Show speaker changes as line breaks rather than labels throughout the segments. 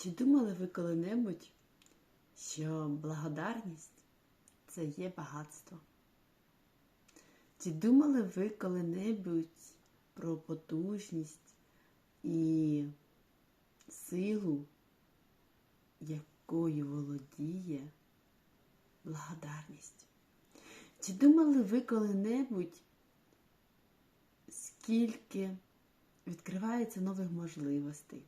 Чи думали ви коли-небудь, що благодарність це є багатство? Чи думали ви коли-небудь про потужність і силу, якою володіє благодарність? Чи думали ви коли-небудь, скільки відкривається нових можливостей?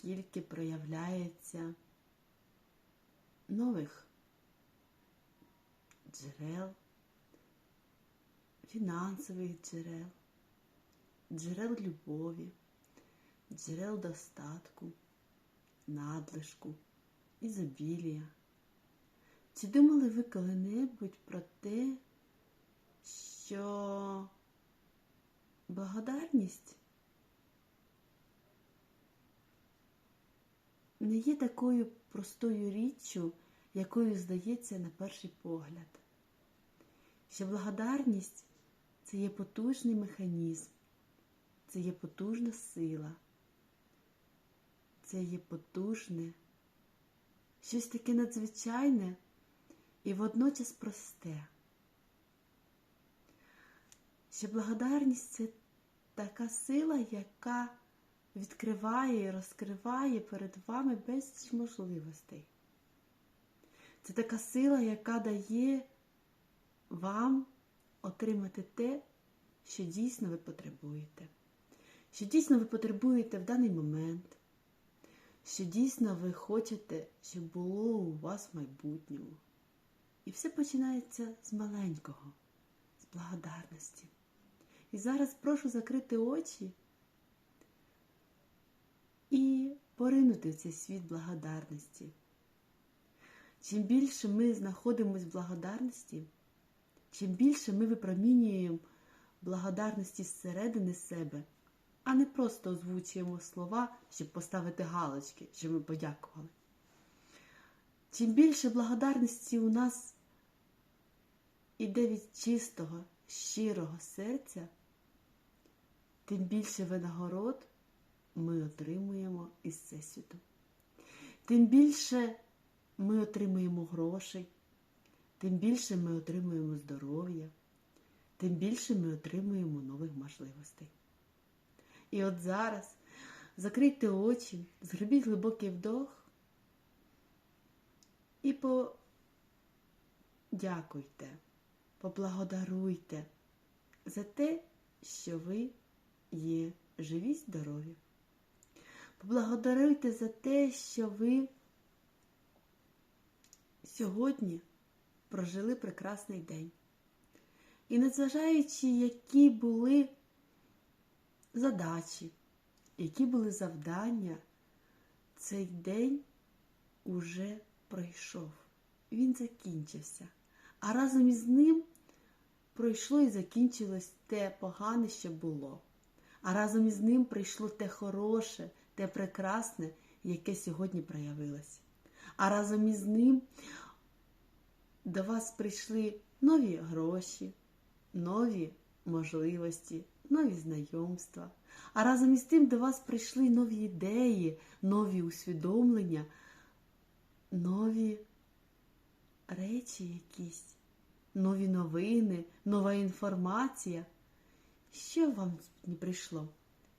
Скільки проявляється нових джерел, фінансових джерел, джерел любові, джерел достатку, надлишку, ізобілія. Чи думали ви коли-небудь про те, що благодарність не є такою простою річчю, якою здається на перший погляд. Що благодарність це є потужний механізм, це є потужна сила, це є потужне, щось таке надзвичайне і водночас просте. Що благодарність це така сила, яка відкриває і розкриває перед вами безліч можливостей. Це така сила, яка дає вам отримати те, що дійсно ви потребуєте. Що дійсно ви потребуєте в даний момент, що дійсно ви хочете, щоб було у вас в майбутньому. І все починається з маленького, з благодарності. І зараз прошу закрити очі і поринути в цей світ благодарності. Чим більше ми знаходимося в благодарності, чим більше ми випромінюємо благодарності зсередини себе, а не просто озвучуємо слова, щоб поставити галочки, що ми подякували. Чим більше благодарності у нас іде від чистого, щирого серця, тим більше винагород ми отримуємо із Всесвіту. Тим більше ми отримуємо грошей, тим більше ми отримуємо здоров'я, тим більше ми отримуємо нових можливостей. І от зараз закрийте очі, зробіть глибокий вдох і подякуйте, поблагодаруйте за те, що ви є живі, здорові. Поблагодаруйте за те, що ви сьогодні прожили прекрасний день. І незважаючи, які були задачі, які були завдання, цей день уже пройшов. Він закінчився. А разом із ним пройшло і закінчилось те погане, що було. А разом із ним прийшло те хороше, те прекрасне, яке сьогодні проявилось. А разом із ним до вас прийшли нові гроші, нові можливості, нові знайомства. А разом із тим до вас прийшли нові ідеї, нові усвідомлення, нові речі якісь, нові новини, нова інформація. Що вам не прийшло?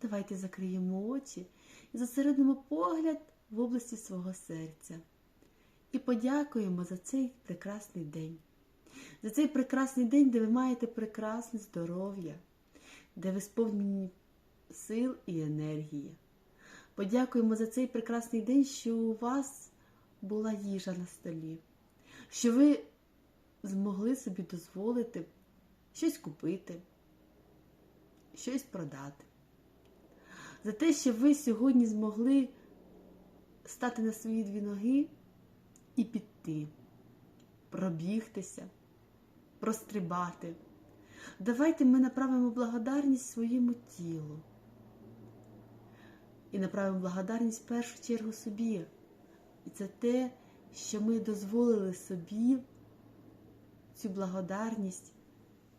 Давайте закриємо очі і зосередимо погляд в області свого серця. І подякуємо за цей прекрасний день. За цей прекрасний день, де ви маєте прекрасне здоров'я, де ви сповнені сил і енергії. Подякуємо за цей прекрасний день, що у вас була їжа на столі, що ви змогли собі дозволити щось купити, щось продати за те, що ви сьогодні змогли стати на свої дві ноги і піти, пробігтися, прострибати. Давайте ми направимо благодарність своєму тілу. І направимо благодарність в першу чергу собі. І це те, що ми дозволили собі цю благодарність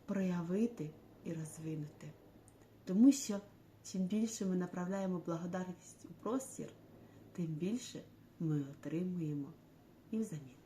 проявити і розвинути. Тому що Чим більше ми направляємо благодарність у простір, тим більше ми отримуємо і взамін.